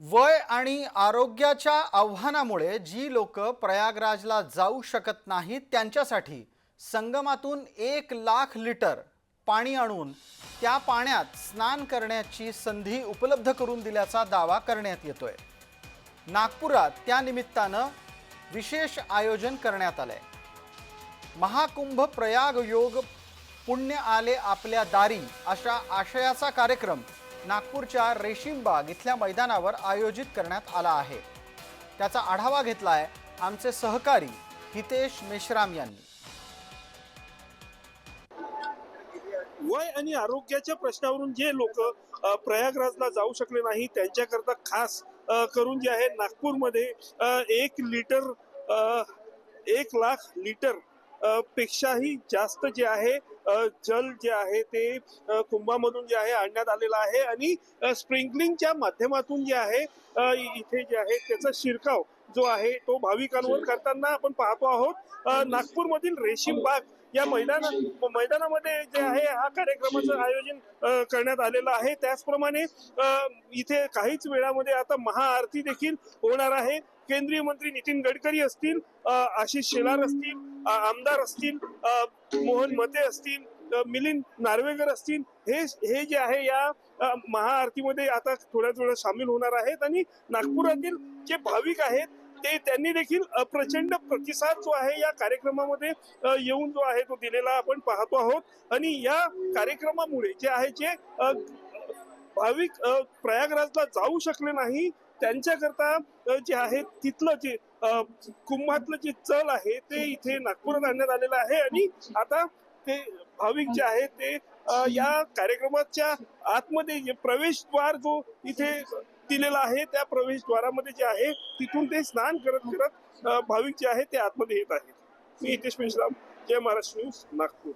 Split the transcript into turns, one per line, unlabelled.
वय आणि आरोग्याच्या आव्हानामुळे जी लोक प्रयागराजला जाऊ शकत नाहीत त्यांच्यासाठी संगमातून एक लाख लिटर पाणी आणून त्या पाण्यात स्नान करण्याची संधी उपलब्ध करून दिल्याचा दावा करण्यात येतोय. नागपुरात त्यानिमित्तानं विशेष आयोजन करण्यात आलंय. महाकुंभ प्रयाग योग पुण्य आले आपल्या दारी अशा आशयाचा कार्यक्रम नागपूरच्या रेशीमबाग इथल्या मैदानावर आयोजित करण्यात आला आहे. त्याचा आढावा घेतला आहे आमचे सहकारी हितेश मेश्राम यांनी.
वय आणि आरोग्याच्या प्रश्नावरून जे लोक प्रयागराजला जाऊ शकले नाही त्यांच्याकरता खास करून जे आहे नागपूरमध्ये एक लिटर एक लाख लिटर पेक्षाही जास्त जे आहे जल जे आहे ते कुंभामधून जे आहे आणण्यात आलेलं आहे आणि स्प्रिंकलिंगच्या माध्यमातून जे आहे इथे जे आहे त्याचा शिरकाव जो आहे तो भाविकांवर करताना आपण पाहतो आहोत. नागपूरमधील रेशीम बाग या मैदाना मैदानामध्ये जे आहे हा कार्यक्रमाचं आयोजन करण्यात आलेलं आहे. त्याचप्रमाणे इथे काहीच वेळामध्ये आता महाआरती देखील होणार आहे. केंद्रीय मंत्री नितीन गडकरी असतील आशिष शेलार असतील आमदार असतील मोहन मते असतील मिलिंद नार्वेकर असतील हे हे जे आहे या महाआरतीमध्ये आता थोड्या थोड्या सामील होणार आहेत आणि नागपुरातील जे भाविक आहेत ते त्यांनी देखील प्रचंड प्रतिसाद जो आहे या कार्यक्रमामध्ये येऊन जो आहे तो दिलेला आपण पाहतो आहोत. आणि या कार्यक्रमामुळे जे आहे जे भाविक प्रयागराजला जाऊ शकले नाही. त्यांच्याकरता जे आहे तिथलं जे कुंभातलं जे चल आहे ते इथे नागपुरात आणण्यात आलेलं आहे. आणि आता ते भाविक जे आहे ते या कार्यक्रमाच्या आतमध्ये जे प्रवेशद्वार जो इथे दिलेला आहे त्या प्रवेशद्वारामध्ये जे आहे तिथून ते स्नान करत करत भाविक जे आहे ते आतमध्ये येत आहेत. मी हितेश मेश्राम जय महाराष्ट्र न्यूज नागपूर.